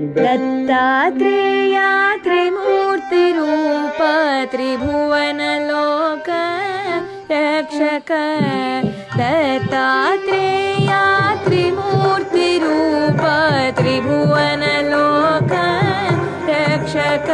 दत्तात्रेया त्रिमूर्तिरूप त्रिभुवनलोक रक्षक दत्तात्रेया त्रिमूर्तिरूप त्रिभुवनलोक रक्षक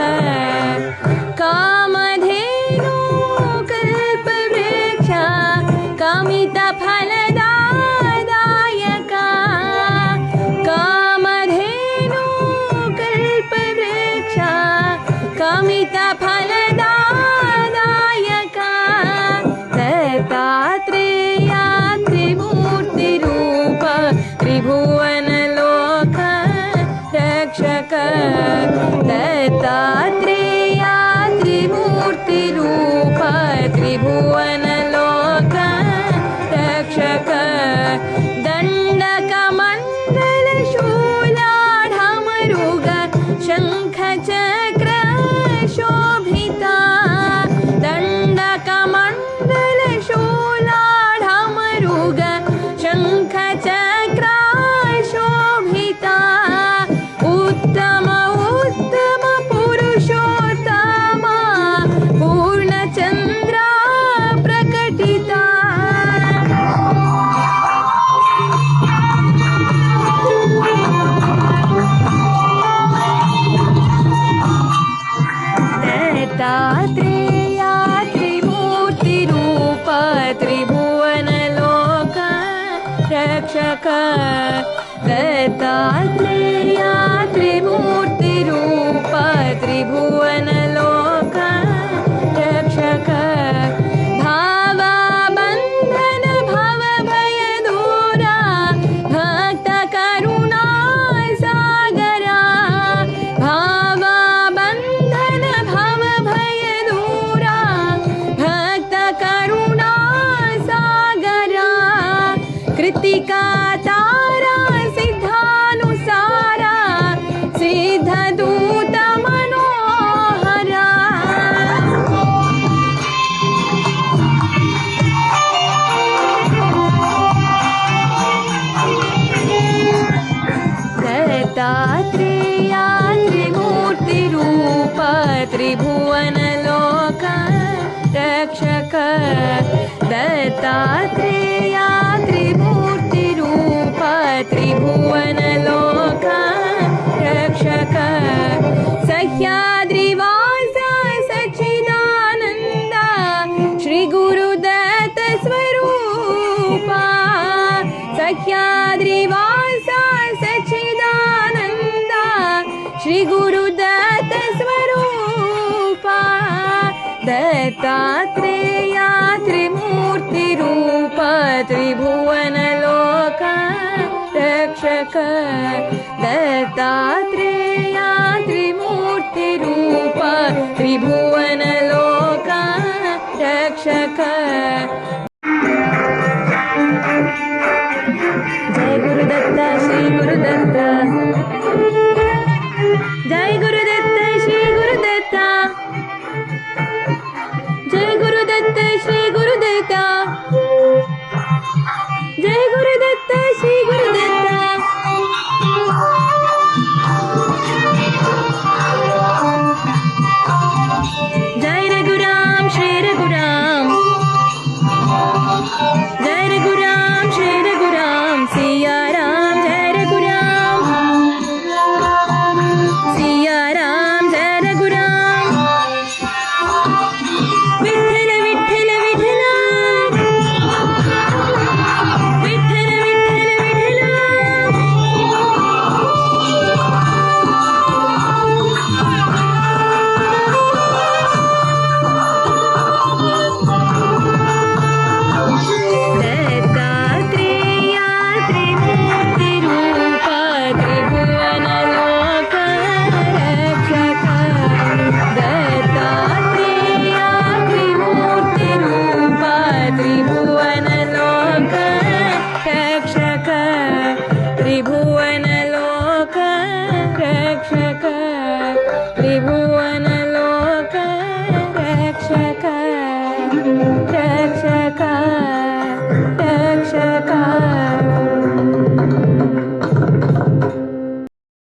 रक्षक त्रिमूर्तिरूप त्रिभुवनलोक रक्षक भावाबन्धन भवभयदूरा भक्तकरुणा सागरा भावाबन्धन भवभयदूरा भक्तकरुणा सागरा कृतिका दत्तात्रेया त्रिमूर्तिरूप त्रिभुवनलोक रक्षक दत्तात्रेया त्रिमूर्तिरूप त्रिभुवनलोक रक्षक सह्याद्रिवास श्रीगुरुदत्त स्वरूपा दत्तात्रेया त्रिमूर्तिरूप त्रिभुवनलोक रक्षक दत्तात्रेया त्रिमूर्तिरूप त्रिभुवनलोक रक्षक गुरुदत्त त्रिभुवनलोक